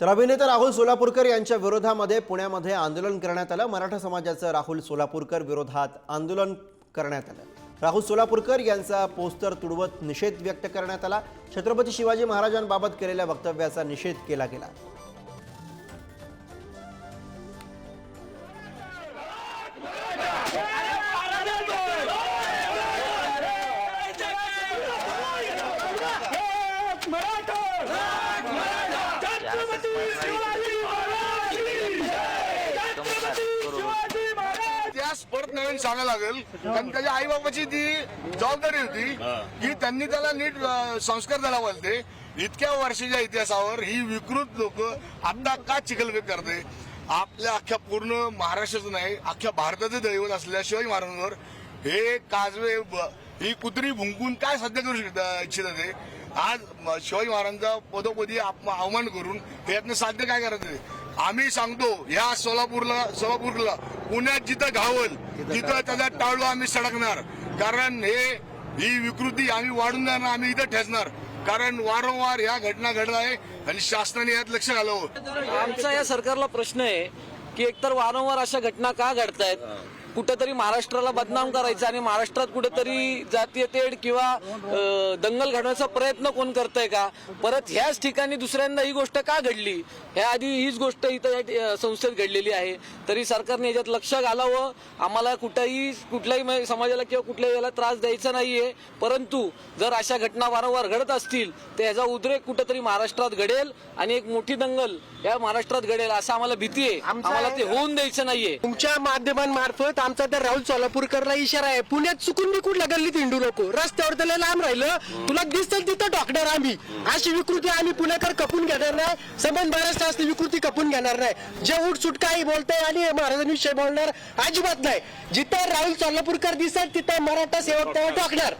तर अभिनेता राहुल सोलापूरकर यांच्या विरोधामध्ये पुण्यामध्ये आंदोलन करण्यात आलं. मराठा समाजाचं राहुल सोलापूरकर विरोधात आंदोलन करण्यात आलं. राहुल सोलापूरकर यांचा पोस्टर तुडवत निषेध व्यक्त करण्यात आला. छत्रपती शिवाजी महाराजांबाबत केलेल्या वक्तव्याचा निषेध केला गेला. नवीन सांगायला लागेल. कारण त्याच्या आई बाबाची ती जबाबदारी होती की त्यांनी त्याला नीट संस्कार द्यायला पाहिजे इतक्या वर्षाच्या इतिहासावर ही विकृत लोक आता का चिखलबेत करते? आपल्या अख्ख्या पूर्ण महाराष्ट्राचं नाही अख्ख्या भारताचं दैवत असलेल्या शिवाजी महाराजांवर हे काजवे ही कुत्री भुंकून काय साध्य करू शकता इच्छितात ते? आज शिवाजी महाराजांचा पदोपदी आप- अवमान करून हे यातनं साध्य काय करायचं ते? आम्ही सांगतो ह्या सोलापूरला सोलापूरला पुण्यात जिथं घावल तिथं त्याचा टाळू आम्ही सडकणार. कारण हे ही विकृती आम्ही वाढून जाणार आम्ही इथं ठेचणार. कारण वारंवार ह्या घटना घडत आहे आणि शासनाने यात लक्ष घालावं. आमचा या सरकारला प्रश्न आहे की एकतर वारंवार अशा घटना का घडतायत? कुठेतरी महाराष्ट्राला बदनाम करायचं आणि महाराष्ट्रात कुठेतरी जातीय तेढ किंवा दंगल घडवण्याचा प्रयत्न कोण करतंय का? परत ह्याच ठिकाणी दुसऱ्यांदा ही गोष्ट का घडली? ह्या आधी हीच गोष्ट इथं संस्थेत घडलेली आहे. तरी सरकारने याच्यात लक्ष घालावं. आम्हाला कुठेही कुठल्याही समाजाला किंवा कुठल्याही याला त्रास द्यायचा नाहीये. परंतु जर अशा घटना वारंवार घडत असतील तर ह्याचा उद्रेक कुठेतरी महाराष्ट्रात घडेल आणि एक मोठी दंगल या महाराष्ट्रात घडेल असं आम्हाला भीती आहे. आम्हाला ते होऊन द्यायचं नाहीये. तुमच्या माध्यमांमार्फत आमचा त्या राहुल सोलापूरकरला इशारा आहे. पुण्यात चुकून बी कुठल्या गल्लीत हिंडू नको रस्त्यावर त्याला लांब राहिलं. तुला दिसतं तिथं डॉक्टर आम्ही. अशी विकृती आम्ही पुण्याकर कपून घेणार नाही. संबंध महाराष्ट्र असली विकृती कपून घेणार नाही. जे उठसूट काही बोलताय आणि महाराजांविषयी बोलणार अजिबात नाही. जिथं राहुल सोलापूरकर दिसत तिथं मराठा सेवक त्याला टाकणार.